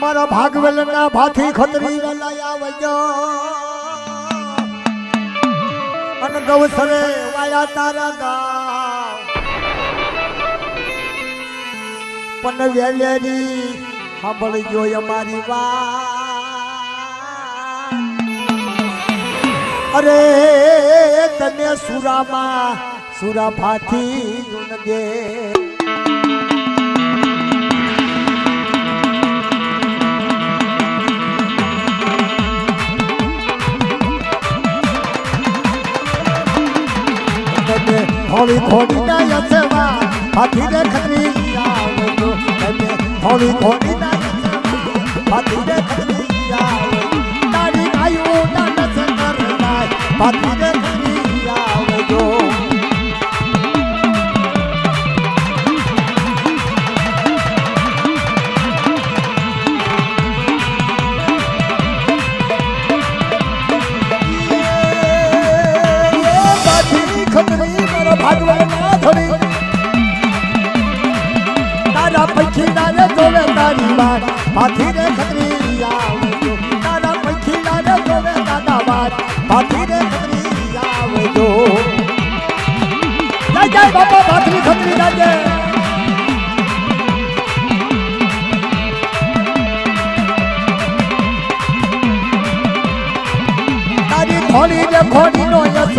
મારા ભાગવેલ ના ભાથી ખતરી અને ગૌસરે વાયા તારા ગાવ પણ વેલેરી સાંભળજો અમારી વાત. અરે, તને સુરામાં સુરા ભાથી જુનગે થોડી ખોડી ના યસવા હાથી રે ખરી થોડી ખોડી ના હાથી રે ખરી તારી ગાયો ના નસ કરનાય હાથી રે ખરી આવજો તારી વાત હાથી રે ખતરી આવજો તારા પૈકી નારે જોવે દાદા વાત હાથી રે ખતરી આવજો જય જય બાપા ભાથરી ખતરી જાજે થોડી રે ખોડી નો યસ